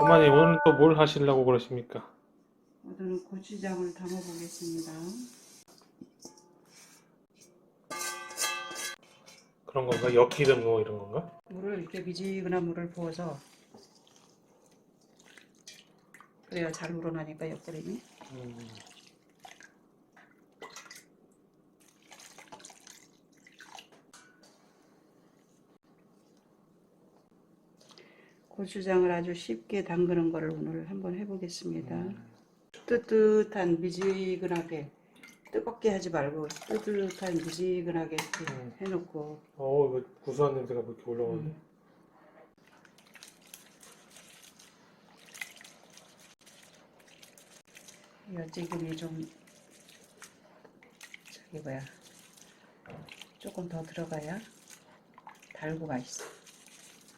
어머니 오늘 또 뭘 하시려고 그러십니까? 오늘은 고추장을 담아 보겠습니다. 그런 건가? 엿기름 뭐 이런 건가? 물을 이렇게 미지근한 물을 부어서 그래야 잘 우러나니까 옆구름이 음, 고추장을 아주 쉽게 담그는 거를 오늘 한번 해보겠습니다. 음. 뜨뜻한 미지근하게 뜨겁게 하지 말고 뜨뜻한 미지근하게 이렇게 음. 해놓고 어, 이거 구수한 냄새가 뭐 이렇게 올라오는데? 음. 엿지금이 좀 저기 뭐야 조금 더 들어가야 달고 맛있어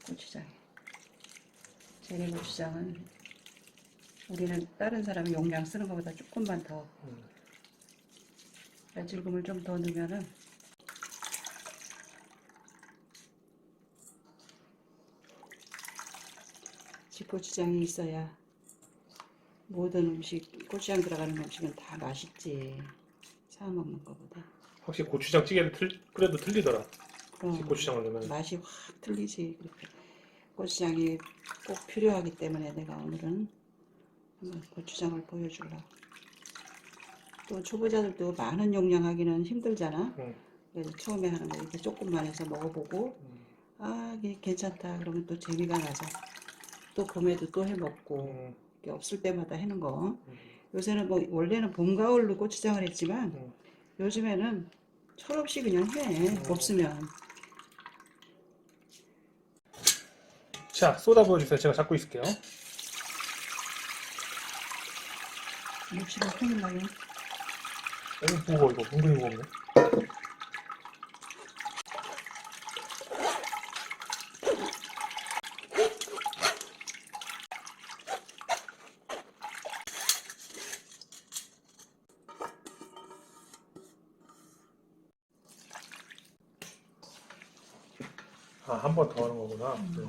고추장에 재래 고추장은 우리는 다른 사람이 용량 쓰는 것보다 조금만 더 음. 엿질금을 좀 더 넣으면은 집고추장이 있어야 모든 음식 고추장 들어가는 음식은 다 맛있지 사 먹는 것보다 확실히 고추장 찌개를 틀, 끓여도 틀리더라. 그럼 고추장을 넣으면. 맛이 확 틀리지 그렇게 고추장이 꼭 필요하기 때문에 내가 오늘은 한번 고추장을 보여주려고 또 초보자들도 많은 용량 하기는 힘들잖아 응. 그래서 처음에 하는 거 이렇게 조금만 해서 먹어보고 음. 아 이게 괜찮다 그러면 또 재미가 나서 또 봄에도 또 해 먹고 음. 이렇게 없을 때마다 해는 거 음. 요새는 뭐 원래는 봄 가을로 고추장을 했지만 음. 요즘에는 철없이 그냥 해 음. 없으면 자, 쏟아 부어주세요. 제가 잡고 있을게요. 묵시가 큰일 나요 오, 무거워, 이거. 은근히 무겁네. 아, 한 번 더 하는 거구나. 네.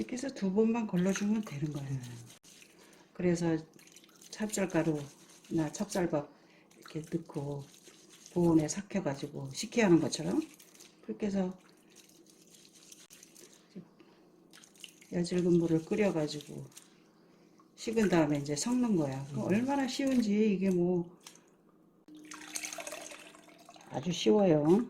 이렇게 해서 두 번만 걸러주면 되는 거예요. 그래서 찹쌀가루나 찹쌀밥 이렇게 넣고 보온에 삭혀가지고 식게 하는 것처럼 그렇게 해서 여질근 물을 끓여가지고 식은 다음에 이제 섞는 거야. 그럼 얼마나 쉬운지 이게 뭐 아주 쉬워요.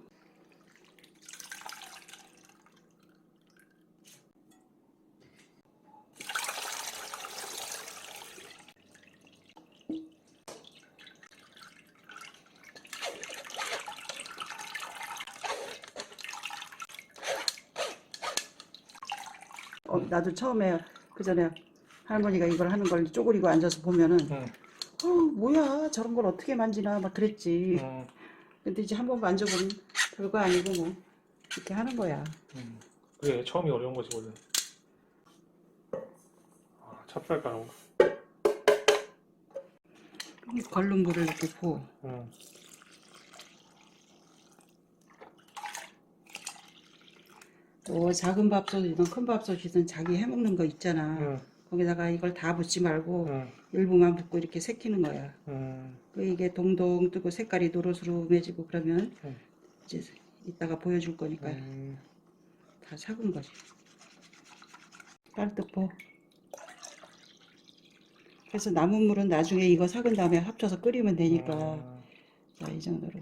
어, 나도 처음에 그 전에 할머니가 이걸 하는 걸 쪼그리고 앉아서 보면은 응. 어 뭐야 저런 걸 어떻게 만지나 막 그랬지. 음. 근데 이제 한 번 만져보면 별거 아니고 뭐 이렇게 하는 거야. 음. 그래, 처음이 어려운 거지, 원래. 아, 찹쌀가루. 이 걸른 물을 이렇게 부어. 음. 또 작은 밥솥이든 큰 밥솥이든 자기 해먹는 거 있잖아. 음. 거기다가 이걸 다 붓지 말고 음. 일부만 붓고 이렇게 새키는 거야. 음. 그 이게 동동 뜨고 색깔이 노릇스름해지고 그러면 음. 이제 이따가 보여줄 거니까 음. 다 삭은 거지. 보. 그래서 남은 물은 나중에 이거 삭은 다음에 합쳐서 끓이면 되니까 음. 자, 이 정도로.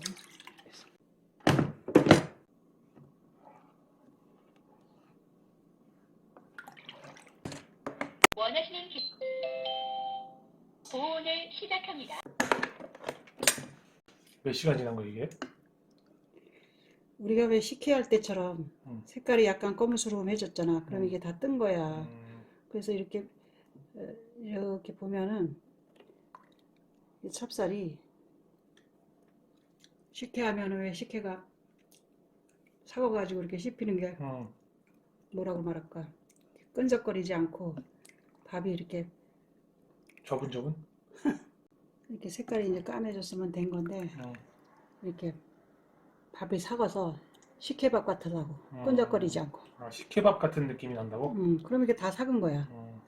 시작합니다. 몇 시간 지난 거 이게? 우리가 왜 식혜 할 때처럼 음. 색깔이 약간 검은스러움해졌잖아. 그럼 음. 이게 다 뜬 거야. 음. 그래서 이렇게 어, 이렇게 보면은 이 찹쌀이 식혜 하면 왜 식혜가 삭아가지고 이렇게 씹히는 게 음. 뭐라고 말할까 끈적거리지 않고 밥이 이렇게 저분 저분. 이렇게 색깔이 이제 까매졌으면 된 건데 음. 이렇게 밥이 삭아서 식혜밥 같으라고 음. 끈적거리지 않고 아, 식혜밥 같은 느낌이 난다고? 음, 그럼 이게 다 삭은 거야 음.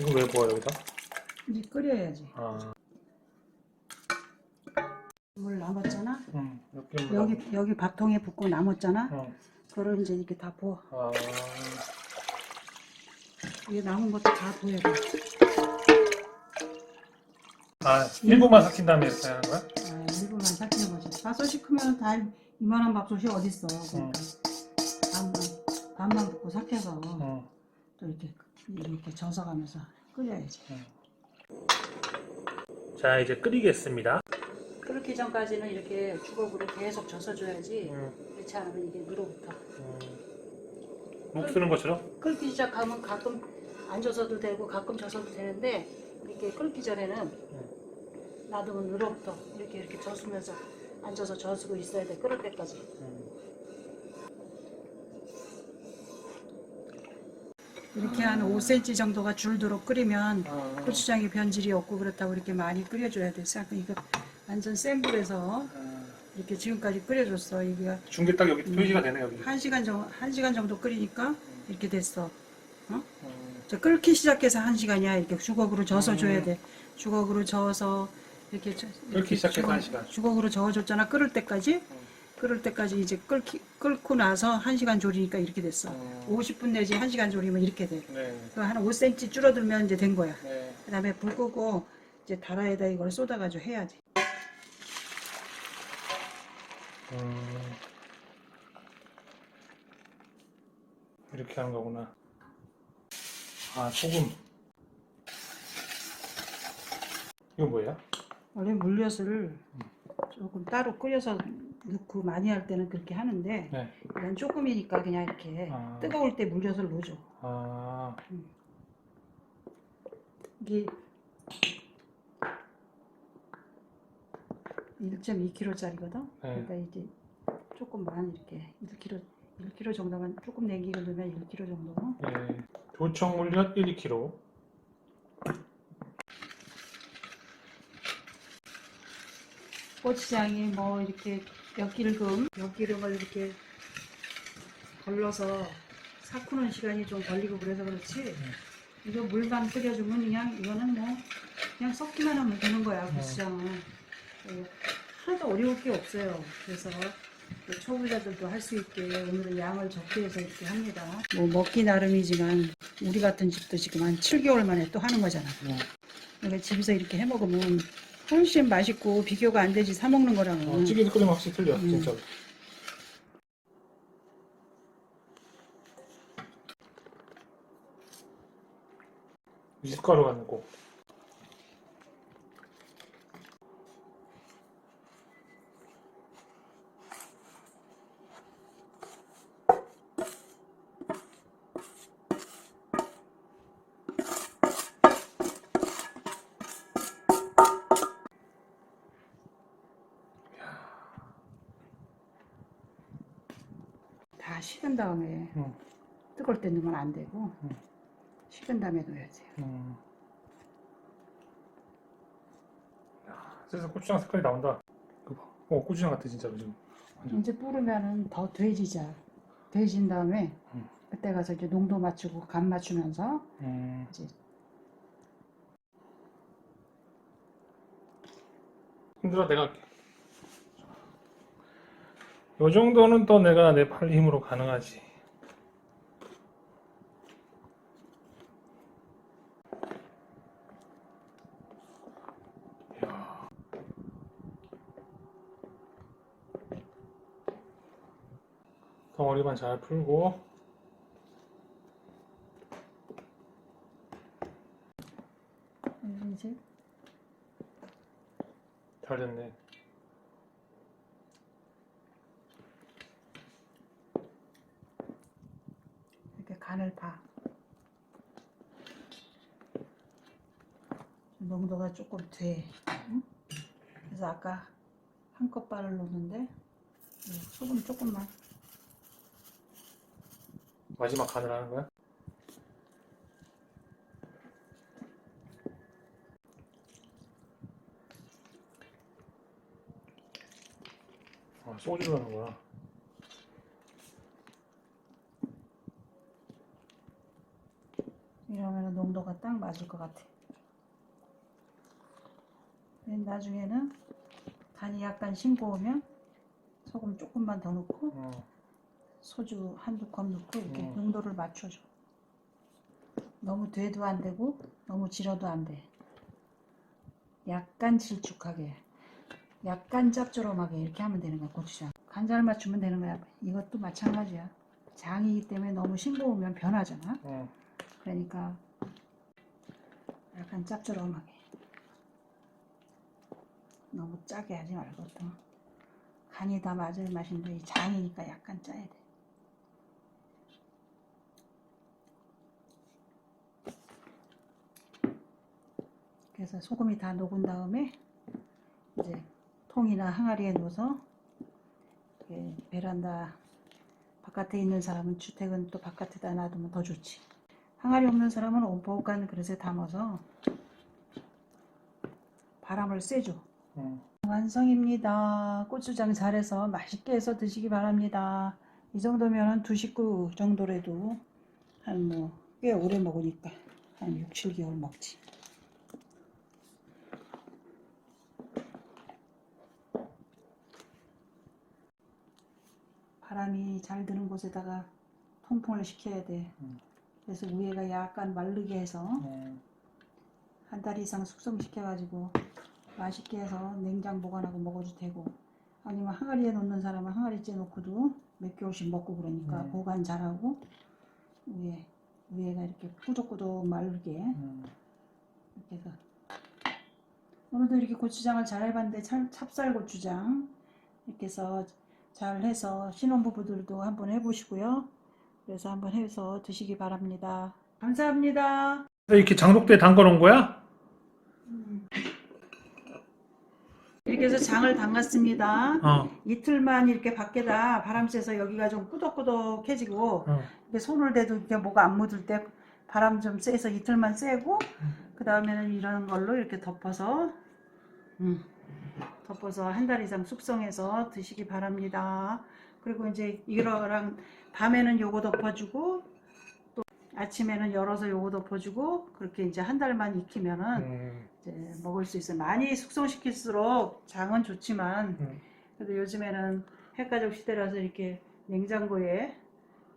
이거 왜 부어 여기다? 이제 끓여야지 아, 물 남았잖아 음, 이렇게 여기 여기 밥통에 붓고 남았잖아 음. 그걸 이제 이렇게 다 부어 아, 이게 남은 것도 다돼 아, 1분만 삭힌 다음에 이렇게 하는 거야? 아, 일부만 삭히는 거지 밥솥이 크면 다 이만한 밥솥이 어딨어 그러니까 반만 반만 붓고 삭혀서 음. 또 이렇게 이렇게 젖어가면서 끓여야지 자, 이제 끓이겠습니다. 끓기 전까지는 이렇게 주걱으로 계속 젖어줘야지 음, 그렇지 않으면 이게 늘어붙어 음. 목 쓰는 것처럼? 끓기 시작하면 가끔 안 젖어도 되고 가끔 젖어도 되는데 이렇게 끓기 전에는 놔두면 늘어붙어 이렇게 이렇게 젖으면서 앉아서 젖고 있어야 돼 끓을 때까지 음. 이렇게 한 5cm 정도가 줄도록 끓이면 아, 고추장이 변질이 없고 그렇다고 이렇게 많이 끓여줘야 돼 싹. 이거 완전 센 불에서 아. 이렇게 지금까지 끓여줬어 이게 중계 딱 여기 표시가 되네 여기. 한 시간 정도 한 시간 정도 끓이니까 이렇게 됐어 음. 저 끓기 시작해서 한 시간이야 이렇게 주걱으로 저어서 음. 줘야 돼 주걱으로 저어서 이렇게 저- 끓기 시작해서 주걱- 한 시간. 주걱으로 저어줬잖아 끓을 때까지 끓을 때까지 이제 끓기, 끓고 나서 한 시간 졸이니까 이렇게 됐어 음. 50분 내지 한 시간 졸이면 이렇게 돼 네. 그한 5cm 줄어들면 이제 된 거야 네. 그 다음에 불 끄고 이제 다라에다 이걸 쏟아가지고 해야지 음. 이렇게 하는 거구나. 아, 소금. 이거 뭐야? 원래 물엿을 조금 따로 끓여서 넣고 많이 할 때는 그렇게 하는데 네. 이건 조금이니까 그냥 이렇게 아. 뜨거울 때 물엿을 넣어줘 아, 이게 1.2kg짜리거든. 네. 그러니까 이제 조금만 이렇게 1kg, 1kg 정도만 조금 냉기를 넣으면 1kg 정도. 네. 조청 물엿 1kg. 고추장이 뭐 이렇게 엿기름, 엿기름을 이렇게 걸러서 삭히는 시간이 좀 걸리고 그래서 그렇지. 이거 물만 끓여주면 그냥 이거는 뭐 그냥 섞기만 하면 되는 거야 고추장은. 어, 하나도 어려울 게 없어요. 그래서 그 초보자들도 할 수 있게 오늘은 양을 적게 해서 이렇게 합니다. 뭐 먹기 나름이지만 우리 같은 집도 지금 한 7개월 만에 또 하는 거잖아. 네. 그러니까 집에서 이렇게 해 먹으면 훨씬 맛있고 비교가 안 되지 사 먹는 거랑은. 어, 찌개도 끓이면 확실히 틀려, 음. 진짜. 미숫가루 갖는 꼭. 다 식은 다음에 응. 뜨거울 때 넣으면 안 되고 응. 식은 다음에 넣어야지. 음. 야, 그래서 고추장 색깔이 나온다. 이거 봐. 어, 고추장 같아, 진짜로 지금. 이제 뿌르면은 더 돼지자. 돼진 다음에 응. 그때 가서 이제 농도 맞추고 간 맞추면서 음. 이제 힘들어, 내가 할게. 요 정도는 또 내가 내 팔 힘으로 가능하지. 덩어리만 잘 풀고 이제 잘 됐네. 이렇게 간을 봐. 농도가 조금 돼. 응? 그래서 아까 한 컵 반을 넣는데 네, 소금 조금만 마지막 간을 하는 거야? 아, 소주를 넣는 거야. 이러면 농도가 딱 맞을 것 같아. 맨 나중에는 간이 약간 싱거우면 소금 조금만 더 넣고 어, 소주 한두 컵 넣고 이렇게 음. 농도를 맞춰줘. 너무 돼도 안 되고 너무 질어도 안 돼. 약간 질쭉하게, 약간 짭조름하게 이렇게 하면 되는 거야 고추장. 간잘 맞추면 되는 거야. 이것도 마찬가지야. 장이기 때문에 너무 싱거우면 변하잖아. 어. 그러니까 약간 짭조름하게. 너무 짜게 하지 말고 또 간이 다 맞을 맛인데 이 장이니까 약간 짜야 돼. 그래서 소금이 다 녹은 다음에 이제 통이나 항아리에 넣어서 베란다 바깥에 있는 사람은 주택은 또 바깥에다 놔두면 더 좋지. 항아리 없는 사람은 온보간 그릇에 담아서 바람을 쐬줘. 어. 완성입니다. 고추장 잘해서 맛있게 해서 드시기 바랍니다. 이 정도면 한 두 식구 정도라도 한 뭐 꽤 오래 먹으니까 한 6, 7개월 먹지. 바람이 잘 드는 곳에다가 통풍을 시켜야 돼. 음. 그래서 위에가 약간 마르게 해서 어. 한달 이상 숙성시켜가지고 맛있게 해서 냉장 보관하고 먹어도 되고 아니면 항아리에 넣는 사람은 항아리째 넣고도 몇 개월씩 먹고 그러니까 음. 보관 잘하고 위에 위에가 이렇게 꾸덕꾸덕 마르게 음. 이렇게 해서 오늘도 이렇게 고추장을 잘 해봤는데 참, 찹쌀 고추장 이렇게 해서 잘 해서 신혼부부들도 한번 해보시고요 그래서 한번 해서 드시기 바랍니다 감사합니다 이렇게 장독대에 담궈 놓은 거야? 이렇게 해서 장을 담갔습니다. 어. 이틀만 이렇게 밖에다 바람 쐬서 여기가 좀 꾸덕꾸덕해지고 어. 이렇게 손을 대도 이렇게 뭐가 안 묻을 때 바람 좀 쐬서 이틀만 쐬고 그 다음에는 이런 걸로 이렇게 덮어서 음, 덮어서 한 달 이상 숙성해서 드시기 바랍니다. 그리고 이제 이거랑 밤에는 요거 덮어주고 또 아침에는 열어서 요거 덮어주고 그렇게 이제 한 달만 익히면은 음. 이제 먹을 수 있어요. 많이 숙성시킬수록 장은 좋지만 음. 그래도 요즘에는 핵가족 시대라서 이렇게 냉장고에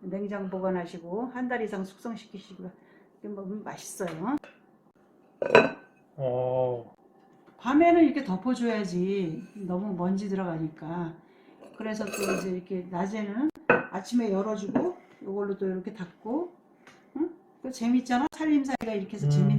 냉장 보관하시고 한 달 이상 숙성시키시고 이렇게 먹으면 맛있어요. 어. 밤에는 이렇게 덮어줘야지 너무 먼지 들어가니까 그래서 또 이제 이렇게 낮에는 아침에 열어주고 이걸로 또 이렇게 응? 그 재밌잖아 살림살이가 이렇게 해서 음. 재밌